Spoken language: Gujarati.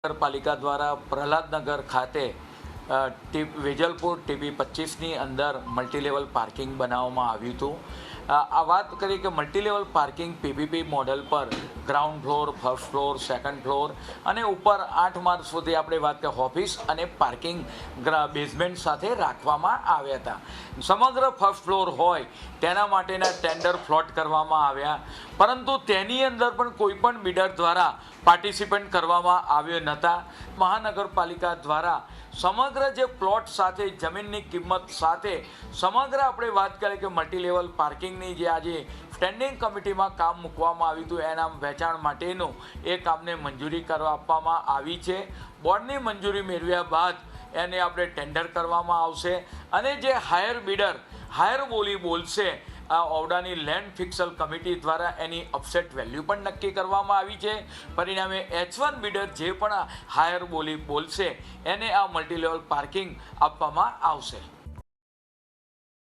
નગરપાલિકા દ્વારા પ્રહલાદનગર ખાતે વેજલપુર ટીબી પચીસની અંદર મલ્ટીલેવલ પાર્કિંગ બનાવવામાં આવ્યું હતું. આ વાત કરી કે મલ્ટીલેવલ પાર્કિંગ પીપીપી મોડલ પર ground floor first floor second floor અને ઉપર આઠ માર્ચ સુધી આપણે વાત કરીએ ઓફિસ અને પાર્કિંગ બેઝમેન્ટ સાથે રાખવામાં આવ્યા હતા. સમગ્ર ફર્સ્ટ ફ્લોર હોય તેના માટેના ટેન્ડર ફ્લોટ કરવામાં આવ્યા. પરંતુ તેની અંદર પણ કોઈ પણ બિડર દ્વારા પાર્ટિસિપેટ કરવામાં આવ્યો નહોતા મહાનગરપાલિકા દ્વારા સમગ્ર જે પ્લોટ સાથે, જમીનની કિંમત સાથે સમગ્ર આપણે વાત કરીએ કે મલ્ટી લેવલ પાર્કિંગની જે આજે સ્ટેન્ડિંગ કમિટીમાં કામ મૂકવામાં આવ્યું હતું, એના વેચાણ માટેનું એ કામને મંજૂરી કરવા આપવામાં આવી છે. બોર્ડની મંજૂરી મેળવ્યા બાદ એને આપણે ટેન્ડર કરવામાં આવશે અને જે હાયર બિડર હાયર બોલી બોલશે, આ ઓવડાની લેન્ડ ફિક્સલ કમિટી દ્વારા એની અપસેટ વેલ્યુ પણ નક્કી કરવામાં આવી છે. પરિણામે એચ વન બિડર જે પણ હાયર બોલી બોલશે, એને આ મલ્ટીલેવલ પાર્કિંગ આપવામાં આવશે.